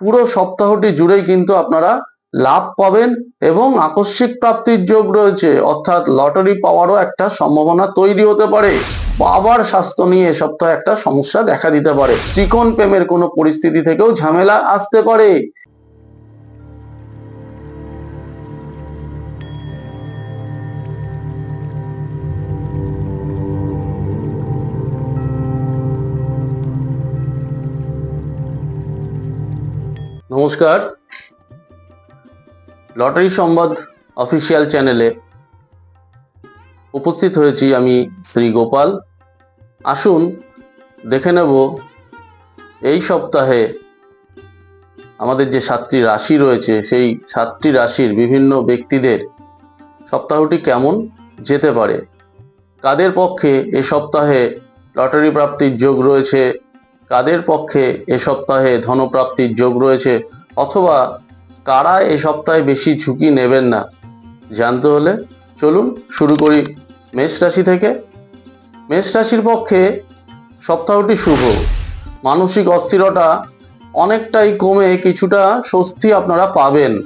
পুরো সপ্তাহটি জুড়েই কিন্তু আপনারা লাভ পাবেন এবং আকস্মিক প্রাপ্তির যোগ রয়েছে। অর্থাৎ লটারি পাওয়ারও একটা সম্ভাবনা তৈরি হতে পারে। বাবার স্বাস্থ্য নিয়ে সপ্তাহে একটা সমস্যা দেখা দিতে পারে। চিকন প্রেমের কোনো পরিস্থিতি থেকেও ঝামেলা আসতে পারে। নমস্কার। লটারি সংবাদ অফিসিয়াল চ্যানেলে উপস্থিত হয়েছি আমি শ্রী গোপাল। আসুন, দেখে নেব, এই সপ্তাহে আমাদের যে সাতটি রাশি রয়েছে, সেই সাতটি রাশির বিভিন্ন ব্যক্তিদের সপ্তাহটি কেমন যেতে পারে? কাদের পক্ষে এ সপ্তাহে লটারি প্রাপ্তির যোগ রয়েছে? কাদের পক্ষে এ সপ্তাহে ধনপ্রাপ্তির যোগ রয়েছে? অথবা কারা এ সপ্তাহে বেশি ঝুঁকি নেবেন না? জানতে হলে চলুন শুরু করি মেষ রাশি থেকে। মেষ রাশির পক্ষে সপ্তাহটি শুভ। মানসিক অস্থিরতা অনেকটাই কমে কিছুটা স্বস্তি আপনারা পাবেন।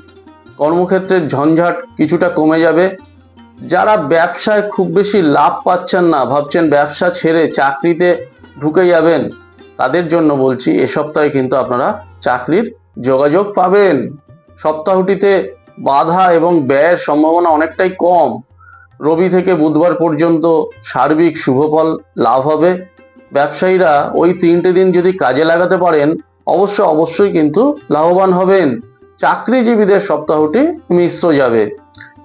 কর্মক্ষেত্রের ঝঞ্ঝাট কিছুটা কমে যাবে। যারা ব্যবসায় খুব বেশি লাভ পাচ্ছেন না, ভাবছেন ব্যবসা ছেড়ে চাকরিতে ঢুকে যাবেন। তাদের জন্য বলছি, এ সপ্তাহে কিন্তু আপনারা চাকরির যোগাযোগ পাবেন। সপ্তাহটিতে বাধা এবং ব্যয়ের সম্ভাবনা অনেকটাই কম। রবি থেকে বুধবার পর্যন্ত সার্বিক শুভফল লাভ হবে। ব্যবসায়ীরা ওই তিনটে দিন যদি কাজে লাগাতে পারেন, অবশ্য অবশ্যই কিন্তু লাভবান হবেন। চাকরিজীবীদের সপ্তাহটি মিশ্র যাবে।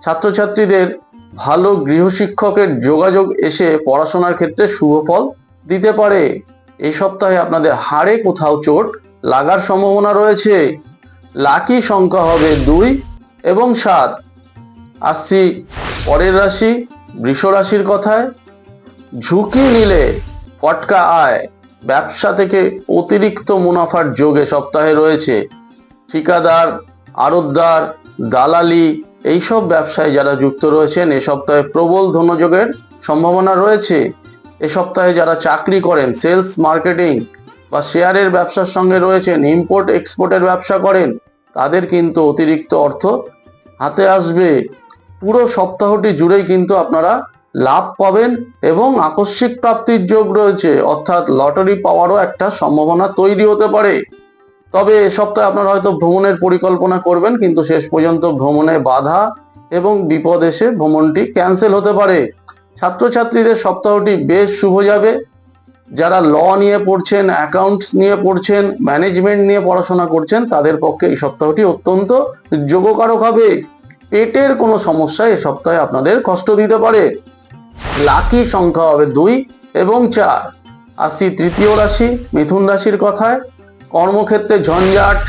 ছাত্রছাত্রীদের ভালো গৃহশিক্ষকের যোগাযোগ এসে পড়াশোনার ক্ষেত্রে শুভফল দিতে পারে। এই সপ্তাহে আপনাদের হাড়ে কোথাও চোট লাগার সম্ভাবনা রয়েছে। লাকি সংখ্যা হবে দুই এবং সাত। আসছি পরের রাশি, বৃষ রাশির কথায়। ঝুঁকি নিলে ফটকা আয়। ব্যবসা থেকে অতিরিক্ত মুনাফার যোগে সপ্তাহে রয়েছে। ঠিকাদার আড়তদার দালালি, এইসব ব্যবসায় যারা যুক্ত রয়েছেন, এ সপ্তাহে প্রবল ধনযোগের সম্ভাবনা রয়েছে। এ সপ্তাহে যারা চাকরি করেন সেলস মার্কেটিং বা শেয়ারের ব্যবসার সঙ্গে রয়েছেন ইম্পোর্ট এক্সপোর্টের ব্যবসা করেন, তাদের কিন্তু অতিরিক্ত অর্থ হাতে আসবে। পুরো সপ্তাহটি জুড়েই কিন্তু আপনারা লাভ পাবেন এবং আকস্মিক প্রাপ্তির যোগ রয়েছে, অর্থাৎ লটারি পাওয়ারও একটা সম্ভাবনা তৈরি হতে পারে। তবে এ সপ্তাহে আপনারা হয়তো ভ্রমণের পরিকল্পনা করবেন, কিন্তু শেষ পর্যন্ত ভ্রমণে বাধা এবং বিপদ এসে ভ্রমণটি ক্যান্সেল হতে পারে। ছাত্রছাত্রীদের সপ্তাহটি বেশ শুভ যাবে। যারা ল নিয়ে পড়ছেন অ্যাকাউন্টস নিয়ে পড়ছেন ম্যানেজমেন্ট নিয়ে পড়াশোনা করছেন, তাদের পক্ষে এই সপ্তাহটি অত্যন্ত যোগকারক হবে। পেটের কোনো সমস্যা এ সপ্তাহে আপনাদের কষ্ট দিতে পারে। লাকি সংখ্যা হবে দুই এবং চার। আসি তৃতীয় রাশি, মিথুন রাশির কথায়। কর্মক্ষেত্রে ঝঞ্ঝাট,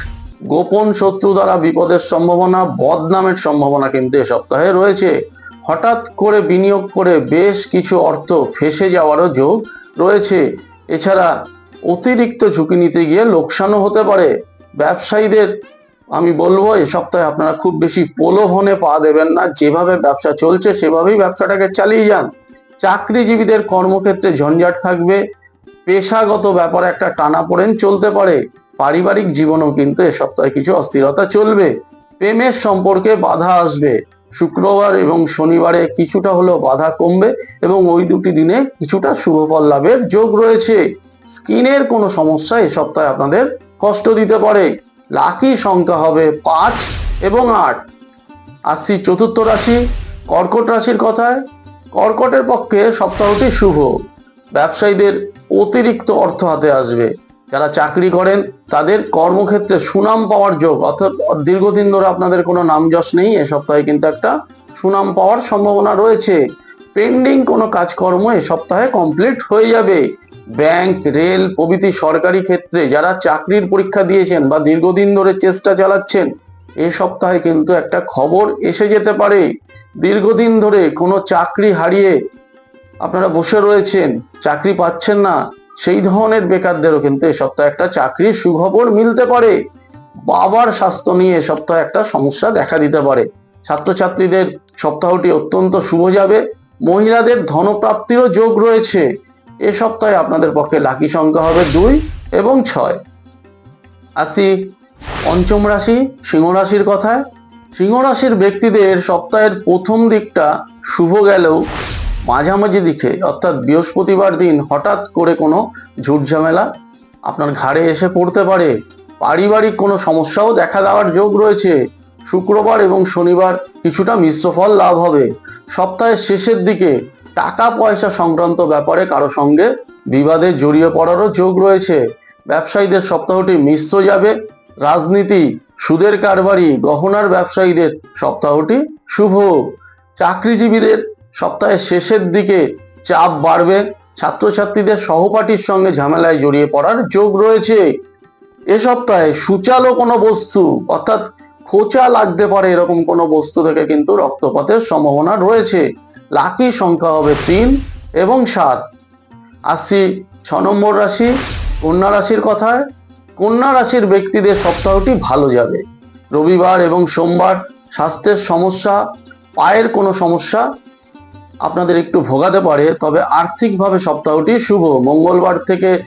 গোপন শত্রু দ্বারা বিপদের সম্ভাবনা, বদনামের সম্ভাবনা কিন্তু এ সপ্তাহে রয়েছে। হঠাৎ করে বিনিয়োগ করে বেশ কিছু অর্থ ফেসে যাওয়ারও যোগ রয়েছে। এছাড়া অতিরিক্ত ঝুঁকি নিতে গিয়ে লোকসানও হতে পারে। ব্যবসায়ীদের, আমি বলব, এ সপ্তাহে আপনারা খুব বেশি প্রলোভনে পা দেবেন না। যেভাবে ব্যবসা চলছে, সেভাবেই ব্যবসাটাকে চালিয়ে যান। চাকরিজীবীদের কর্মক্ষেত্রে ঝঞ্ঝাট থাকবে। পেশাগত ব্যাপারে একটা টানাপোড়েন চলতে পারে। পারিবারিক জীবনেও কিন্তু এ সপ্তাহে কিছু অস্থিরতা চলবে। প্রেমের সম্পর্কে বাধা আসবে। শুক্রবার এবং শনিবারে কিছুটা হলেও বাধা কমবে এবং ওই দুটি দিনে কিছুটা শুভফল লাভের যোগ রয়েছে। স্কিনের কোনো সমস্যা এ সপ্তাহে আপনাদের কষ্ট দিতে পারে। লাকি সংখ্যা হবে পাঁচ এবং আট। আসছি চতুর্থ রাশি, কর্কট রাশির কথায়। কর্কটের পক্ষে সপ্তাহটি শুভ। ব্যবসায়ীদের অতিরিক্ত অর্থ হাতে আসবে। যারা চাকরি করেন, তাদের কর্মক্ষেত্রে সুনাম পাওয়ার যোগ, অর্থাৎ দীর্ঘদিন ধরে আপনাদের কোনো নাম যশ নেই, এ সপ্তাহে কিন্তু একটা সুনাম পাওয়ার সম্ভাবনা রয়েছে। পেন্ডিং কোনো কাজকর্ম এ সপ্তাহে কমপ্লিট হয়ে যাবে। ব্যাংক রেল প্রভৃতি সরকারি ক্ষেত্রে যারা চাকরির পরীক্ষা দিয়েছেন বা দীর্ঘদিন ধরে চেষ্টা চালাচ্ছেন, এ সপ্তাহে কিন্তু একটা খবর এসে যেতে পারে। দীর্ঘদিন ধরে কোনো চাকরি হারিয়ে আপনারা বসে রয়েছেন, চাকরি পাচ্ছেন না সেই ধরনের বেকারদেরও কিন্তু এ সপ্তাহে একটা চাকরির সুখবর মিলতে পারে। বাবার স্বাস্থ্য নিয়ে এ সপ্তাহে একটা সমস্যা দেখা দিতে পারে। ছাত্রছাত্রীদের সপ্তাহটি অত্যন্ত শুভ যাবে। মহিলাদের ধনপ্রাপ্তিরও যোগ রয়েছে। এ সপ্তাহে আপনাদের পক্ষে লাকি সংখ্যা হবে দুই এবং ছয়। আসি পঞ্চম রাশি, সিংহ রাশির কথায়। সিংহ রাশির ব্যক্তিদের সপ্তাহের প্রথম দিকটা শুভ গেলেও মাঝামাঝি দিকে, অর্থাৎ বৃহস্পতিবার দিন হঠাৎ করে কোনো ঝুটঝামেলা, আপনার ঘাড়ে এসে পড়তে পারে, পারিবারিক কোনো সমস্যাও দেখা দেওয়ার যোগ রয়েছে। শুক্রবার এবং শনিবার কিছুটা মিশ্র ফল লাভ হবে। সপ্তাহের শেষের দিকে টাকা পয়সা সংক্রান্ত ব্যাপারে কারও সঙ্গে বিবাদে জড়িয়ে পড়ারও যোগ রয়েছে। ব্যবসায়ীদের সপ্তাহটি মিশ্র যাবে। রাজনীতি, সুদের কারবারি, গহনার ব্যবসায়ীদের সপ্তাহটি শুভ। চাকরিজীবীদের সপ্তাহের শেষের দিকে চাপ বাড়বে। ছাত্রছাত্রীদের সহপাঠীর সঙ্গে ঝামেলায় জড়িয়ে পড়ার যোগ রয়েছে। এ সপ্তাহে সুচালো কোনো বস্তু, অর্থাৎ খোঁচা লাগতে পারে এরকম কোনো বস্তু থেকে কিন্তু রক্তপাতের সম্ভাবনা রয়েছে। লাকি সংখ্যা হবে তিন এবং সাত। আসছি ছ নম্বর রাশি, কন্যা রাশির কথায়। কন্যা রাশির ব্যক্তিদের সপ্তাহটি ভালো যাবে। রবিবার এবং সোমবার স্বাস্থ্যের সমস্যা, পায়ের কোনো সমস্যা আপনাদের একটু ভোগাতে পারে, তবে আর্থিকভাবে সপ্তাহটি শুভ। মঙ্গলবার থেকে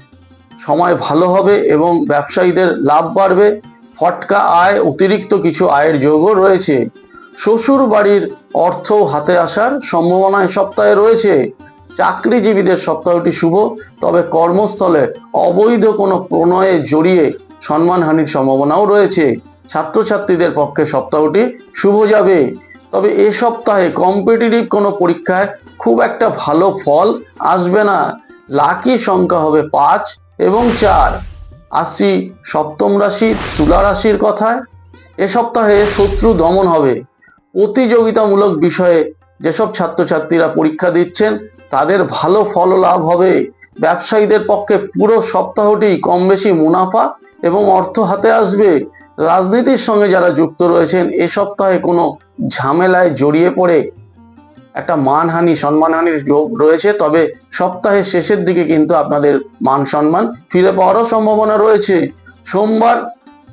সময় ভালো হবে এবং ব্যবসায়ীদের লাভ বাড়বে। ফটকা আয়, অতিরিক্ত কিছু আয়ের যোগও রয়েছে। শ্বশুর বাড়ির অর্থ হাতে আসার সম্ভাবনা সপ্তাহে রয়েছে। চাকরিজীবীদের সপ্তাহটি শুভ, তবে কর্মস্থলে অবৈধ কোনো প্রণয়ে জড়িয়ে সম্মানহানির সম্ভাবনাও রয়েছে। ছাত্রছাত্রীদের পক্ষে সপ্তাহটি শুভ যাবে। তবে এ সপ্তাহে কম্পিটিটিভ কোনো পরীক্ষায় খুব একটা ভালো ফল আসবে না। লাকি সংখ্যা হবে পাঁচ এবং চার। আসছি সপ্তম রাশি তুলা রাশির কথায় এ সপ্তাহে শত্রু দমন হবে। প্রতিযোগিতামূলক বিষয়ে যেসব ছাত্রছাত্রীরা পরীক্ষা দিচ্ছেন, তাদের ভালো ফল লাভ হবে। ব্যবসায়ীদের পক্ষে পুরো সপ্তাহটি কম বেশি মুনাফা এবং অর্থ হাতে আসবে। রাজনীতির সঙ্গে যারা যুক্ত রয়েছেন, এ সপ্তাহে কোনো ঝামেলায় জড়িয়ে পড়ে একটা মানহানি, সম্মানহানির যোগ রয়েছে। তবে সপ্তাহের শেষের দিকে কিন্তু আপনাদের মান সম্মান ফিরে পাওয়ারও সম্ভাবনা রয়েছে। সোমবার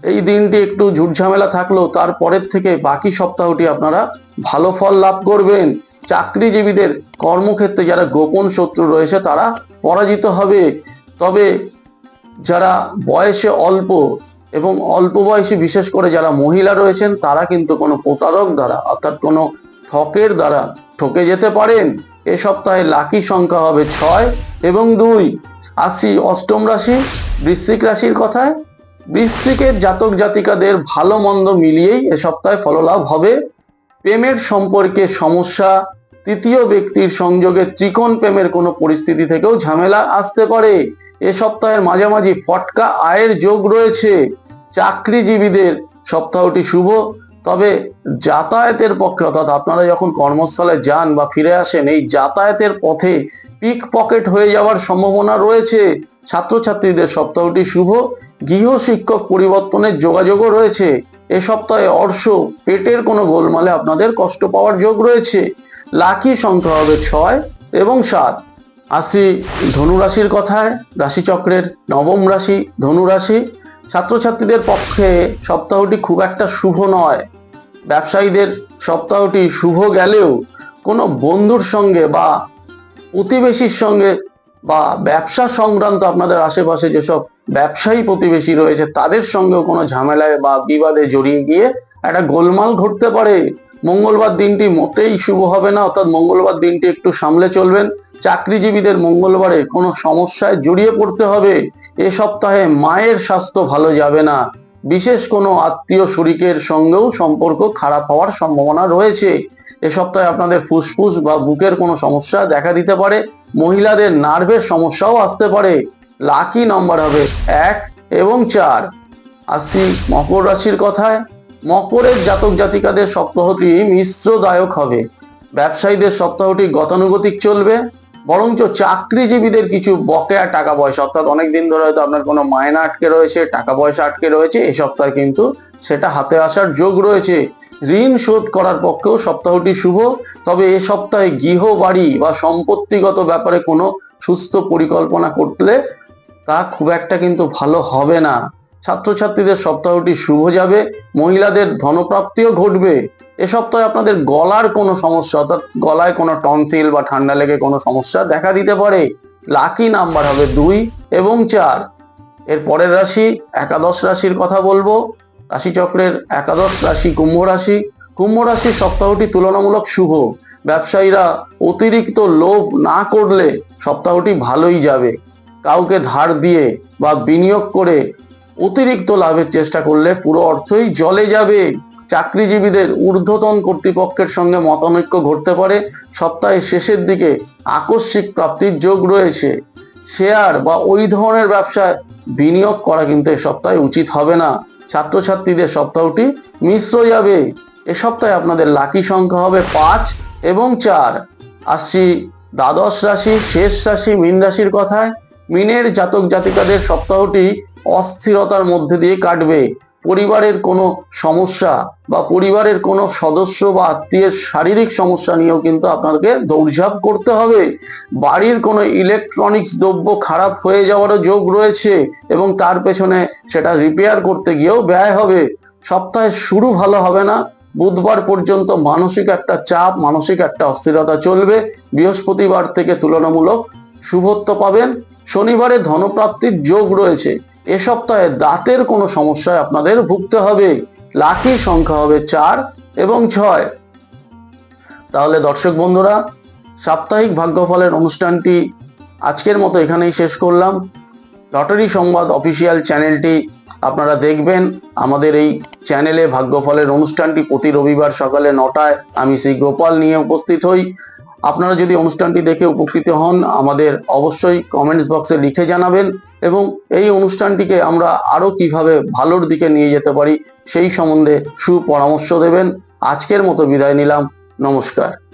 এই দিনটি একটু ঝুটঝামেলা থাকলেও তারপরের থেকে বাকি সপ্তাহটি আপনারা ভালো ফল লাভ করবেন। চাকরিজীবীদের কর্মক্ষেত্রে যারা গোপন শত্রু রয়েছে, তারা পরাজিত হবে। তবে যারা বয়সে অল্প এবং অল্প বয়সী বিশেষ করে যারা মহিলা রয়েছেন, তারা কিন্তু কোনো প্রতারক দ্বারা, অর্থাৎ কোনো ঠকের দ্বারা ঠকে যেতে পারেন। এ সপ্তাহে লাকি সংখ্যা হবে ছয় এবং দুই। আসি অষ্টম রাশি, বৃশ্চিক রাশির কথায়, বৃশ্চিকের জাতক জাতিকাদের ভালো মন্দ মিলিয়েই এ সপ্তাহে ফললাভ হবে। প্রেমের সম্পর্কে সমস্যা তৃতীয় ব্যক্তির সংযোগে ত্রিকোণ প্রেমের কোনো পরিস্থিতি থেকেও ঝামেলা আসতে পারে। এ সপ্তাহের মাঝামাঝি ফটকা আয়ের যোগ রয়েছে। চাকরিজীবীদের সপ্তাহটি শুভ, তবে যাতায়াতের পক্ষে, অর্থাৎ আপনারা যখন কর্মস্থলে যান বা ফিরে আসেন, এই যাতায়াতের পথে পিক পকেট হয়ে যাওয়ার সম্ভাবনা রয়েছে। ছাত্রছাত্রীদের সপ্তাহটি শুভ, গৃহ শিক্ষক পরিবর্তনের যোগাযোগও রয়েছে। এ সপ্তাহে অর্শ, পেটের কোনো গোলমালে আপনাদের কষ্ট পাওয়ার যোগ রয়েছে। লাকি সংখ্যা হবে ছয় এবং সাত। আসি ধনুরাশির কথায় রাশিচক্রের নবম রাশি ধনুরাশি ছাত্রছাত্রীদের পক্ষে সপ্তাহটি খুব একটা শুভ নয়। ব্যবসায়ীদের সপ্তাহটি শুভ গেলেও কোনো বন্ধুর সঙ্গে বা প্রতিবেশীর সঙ্গে বা ব্যবসা সংক্রান্ত আপনাদের আশেপাশে যেসব ব্যবসায়ী প্রতিবেশী রয়েছে, তাদের সঙ্গেও কোনো ঝামেলায় বা বিবাদে জড়িয়ে গিয়ে একটা গোলমাল ঘটতে পারে। মঙ্গলবার দিনটি মোটেই শুভ হবে না, অর্থাৎ মঙ্গলবার দিনটি একটু সামলে চলবেন। চাকরিজীবীদের মঙ্গলবারে কোনো সমস্যায় জড়িয়ে পড়তে হবে, এ সপ্তাহে মায়ের স্বাস্থ্য ভালো যাবে না। বিশেষ কোনো আত্মীয় শরিকের সঙ্গেও সম্পর্ক খারাপ হওয়ার সম্ভাবনা রয়েছে। এ সপ্তাহে আপনাদের ফুসফুস বা বুকের কোনো সমস্যা দেখা দিতে পারে, মহিলাদের নার্ভের সমস্যাও আসতে পারে। লাকি নাম্বার হবে এক এবং চার। আসছি মকর রাশির কথায় মকরের জাতক জাতিকাদের সপ্তাহটি মিশ্রদায়ক হবে। ব্যবসায়ীদের সপ্তাহটি গতানুগতিক চলবে, বরঞ্চ চাকরিজীবীদের কিছু বকেয়া টাকা পয়সা, অর্থাৎ অনেক দিন ধরে হয়তো আপনার কোনো মায়না আটকে রয়েছে, টাকা পয়সা আটকে রয়েছে এই সপ্তাহে কিন্তু সেটা হাতে আসার যোগ রয়েছে। ঋণ শোধ করার পক্ষেও সপ্তাহটি শুভ, তবে এ সপ্তাহে গৃহ বাড়ি বা সম্পত্তিগত ব্যাপারে কোনো সুস্থ পরিকল্পনা করলে তা খুব একটা কিন্তু ভালো হবে না। ছাত্রছাত্রীদের সপ্তাহটি শুভ যাবে, মহিলাদের ধনপ্রাপ্তিও ঘটবে। এ সপ্তাহে আপনাদের গলার কোনো সমস্যা, অর্থাৎ গলায় কোনো টনসিল বা ঠান্ডা লেগে কোনো সমস্যা দেখা দিতে পারে। লাকি নাম্বার হবে দুই এবং চার। এর পরের রাশি একাদশ রাশির কথা বলব। রাশিচক্রের একাদশ রাশি কুম্ভ রাশি। কুম্ভ রাশির সপ্তাহটি তুলনামূলক শুভ। ব্যবসায়ীরা অতিরিক্ত লোভ না করলে সপ্তাহটি ভালোই যাবে। কাউকে ধার দিয়ে বা বিনিয়োগ করে অতিরিক্ত লাভের চেষ্টা করলে পুরো অর্থই জলে যাবে। চাকরিজীবীদের ঊর্ধ্বতন কর্তৃপক্ষের সঙ্গে মতানৈক্য ঘটতে পারে। সপ্তাহের শেষের দিকে আকস্মিক প্রাপ্তির যোগ রয়েছে। শেয়ার বা ওই ধরনের ব্যবসায় বিনিয়োগ করা কিন্তু এ সপ্তাহে উচিত হবে না। ছাত্রছাত্রীদের সপ্তাহটি মিশ্র যাবে। এ সপ্তাহে আপনাদের লাকি সংখ্যা হবে পাঁচ এবং চার। আসছি দ্বাদশ রাশি, শেষ রাশি, মীন রাশির কথায়। মিনের জাতক জাতিকাদের সপ্তাহটি অস্থিরতার মধ্যে দিয়ে কাটবে। পরিবারের কোনো সমস্যা বা পরিবারের কোনো সদস্য বা আত্মীয়ের শারীরিক সমস্যা নিয়েও কিন্তু আপনাকে দৌড়ঝাঁপ করতে হবে। বাড়ির কোনো ইলেকট্রনিক্স দ্রব্য খারাপ হয়ে যাওয়ারও যোগ রয়েছে এবং তার পেছনে সেটা রিপেয়ার করতে গিয়েও ব্যয় হবে। সপ্তাহের শুরু ভালো হবে না। বুধবার পর্যন্ত মানসিক একটা চাপ, মানসিক একটা অস্থিরতা চলবে। বৃহস্পতিবার থেকে তুলনামূলক শুভত্ব পাবেন। শনিবারে ধনপ্রাপ্তির যোগ রয়েছে। এ সপ্তাহে দাঁতের কোনো সমস্যায় আপনাদের ভুগতে হবে। লাকি সংখ্যা হবে চার এবং ছয়। তাহলে দর্শক বন্ধুরা, সাপ্তাহিক ভাগ্যফলের অনুষ্ঠানটি আজকের মতো এখানেই শেষ করলাম। লটারি সংবাদ অফিসিয়াল চ্যানেলটি আপনারা দেখবেন। আমাদের এই চ্যানেলে ভাগ্যফলের অনুষ্ঠানটি প্রতি রবিবার সকালে নটায় আমি শ্রী গোপাল নিয়ে উপস্থিত হই। আপনারা যদি অনুষ্ঠানটি দেখে উপকৃত হন, আমাদের অবশ্যই কমেন্টস বক্সে লিখে জানাবেন এবং এই অনুষ্ঠানটিকে আমরা আরও কীভাবে ভালোর দিকে নিয়ে যেতে পারি সেই সম্বন্ধে সুপরামর্শ দেবেন। আজকের মতো বিদায় নিলাম। নমস্কার।